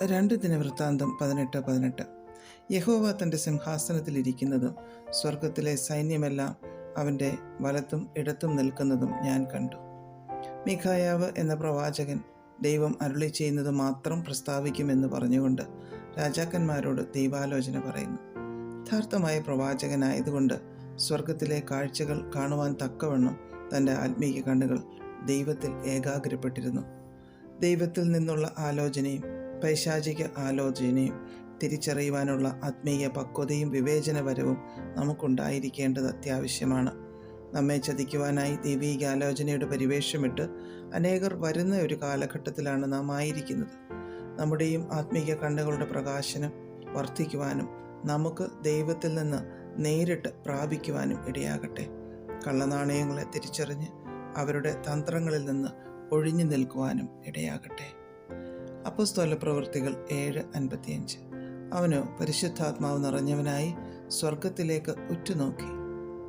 രണ്ട് ദിന ദിനവൃത്താന്തം പതിനെട്ട് പതിനെട്ട്. യഹോവ തന്റെ സിംഹാസനത്തിലിരിക്കുന്നതും സ്വർഗത്തിലെ സൈന്യമെല്ലാം അവന്റെ വലത്തും ഇടത്തും നിൽക്കുന്നതും ഞാൻ കണ്ടു. മിഖായാവ് എന്ന പ്രവാചകൻ ദൈവം അരുളി ചെയ്യുന്നത് മാത്രം പ്രസ്താവിക്കുമെന്ന് പറഞ്ഞുകൊണ്ട് രാജാക്കന്മാരോട് ദൈവാലോചന പറയുന്നു. യഥാർത്ഥമായ പ്രവാചകനായതുകൊണ്ട് സ്വർഗത്തിലെ കാഴ്ചകൾ കാണുവാൻ തക്കവണ്ണം തന്റെ ആത്മീയ കണ്ണുകൾ ദൈവത്തിൽ ഏകാഗ്രപ്പെട്ടിരുന്നു. ദൈവത്തിൽ നിന്നുള്ള ആലോചനയും പൈശാചിക ആലോചനയും തിരിച്ചറിയുവാനുള്ള ആത്മീയ പക്വതയും വിവേചനപരവും നമുക്കുണ്ടായിരിക്കേണ്ടത് അത്യാവശ്യമാണ്. നമ്മെ ചതിക്കുവാനായി ദൈവീക ആലോചനയുടെ പരിവേഷമിട്ട് അനേകർ വരുന്ന ഒരു കാലഘട്ടത്തിലാണ് നാം ആയിരിക്കുന്നത്. നമ്മുടെയും ആത്മീയ കണ്ണുകളുടെ പ്രകാശനം വർദ്ധിക്കുവാനും നമുക്ക് ദൈവത്തിൽ നിന്ന് നേരിട്ട് പ്രാപിക്കുവാനും ഇടയാകട്ടെ. കള്ളനാണയങ്ങളെ തിരിച്ചറിഞ്ഞ് അവരുടെ തന്ത്രങ്ങളിൽ നിന്ന് ഒഴിഞ്ഞു നിൽക്കുവാനും ഇടയാകട്ടെ. അപ്പസ്തോല പ്രവൃത്തികൾ ഏഴ് അൻപത്തിയഞ്ച്. അവനോ പരിശുദ്ധാത്മാവ് നിറഞ്ഞവനായി സ്വർഗത്തിലേക്ക് ഉറ്റുനോക്കി.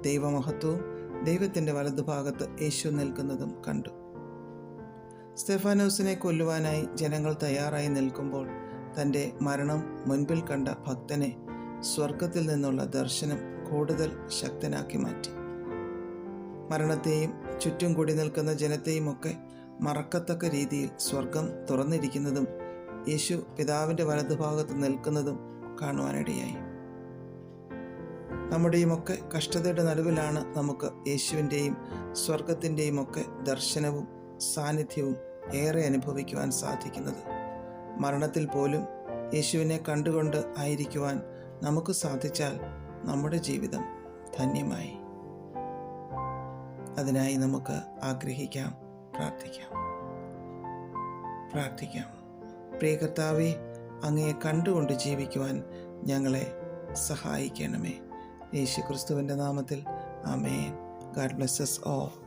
ദൈവമഹത്വവും ദൈവത്തിന്റെ വലതുഭാഗത്ത് യേശു നിൽക്കുന്നതും കണ്ടു. സ്റ്റെഫാനോസിനെ കൊല്ലുവാനായി ജനങ്ങൾ തയ്യാറായി നിൽക്കുമ്പോൾ തന്റെ മരണം മുൻപിൽ കണ്ട ഭക്തനെ സ്വർഗത്തിൽ നിന്നുള്ള ദർശനം കൂടുതൽ ശക്തനാക്കി മാറ്റി. മരണത്തെയും ചുറ്റും കൂടി നിൽക്കുന്ന ജനത്തെയും ഒക്കെ മറക്കത്തക്ക രീതിയിൽ സ്വർഗം തുറന്നിരിക്കുന്നതും യേശു പിതാവിന്റെ വലതുഭാഗത്ത് നിൽക്കുന്നതും കാണുവാനിടയായി. നമ്മുടെയും ഒക്കെ കഷ്ടതയുടെ നടുവിലാണ് നമുക്ക് യേശുവിന്റെയും സ്വർഗത്തിന്റെയും ഒക്കെ ദർശനവും സാന്നിധ്യവും ഏറെ അനുഭവിക്കുവാൻ സാധിക്കുന്നത്. മരണത്തിൽ പോലും യേശുവിനെ കണ്ടുകൊണ്ട് ആയിരിക്കുവാൻ നമുക്ക് സാധിച്ചാൽ നമ്മുടെ ജീവിതം ധന്യമായി. അതിനായി നമുക്ക് ആഗ്രഹിക്കാം. പ്രാർത്ഥിക്കാം. പ്രാർത്ഥിക്കാം. പ്രിയ കർത്താവെ അങ്ങയെ കണ്ടുകൊണ്ട് ജീവിക്കുവാൻ ഞങ്ങളെ സഹായിക്കണമേ. യേശു ക്രിസ്തുവിന്റെ നാമത്തിൽ ആമേൻ. God blesses of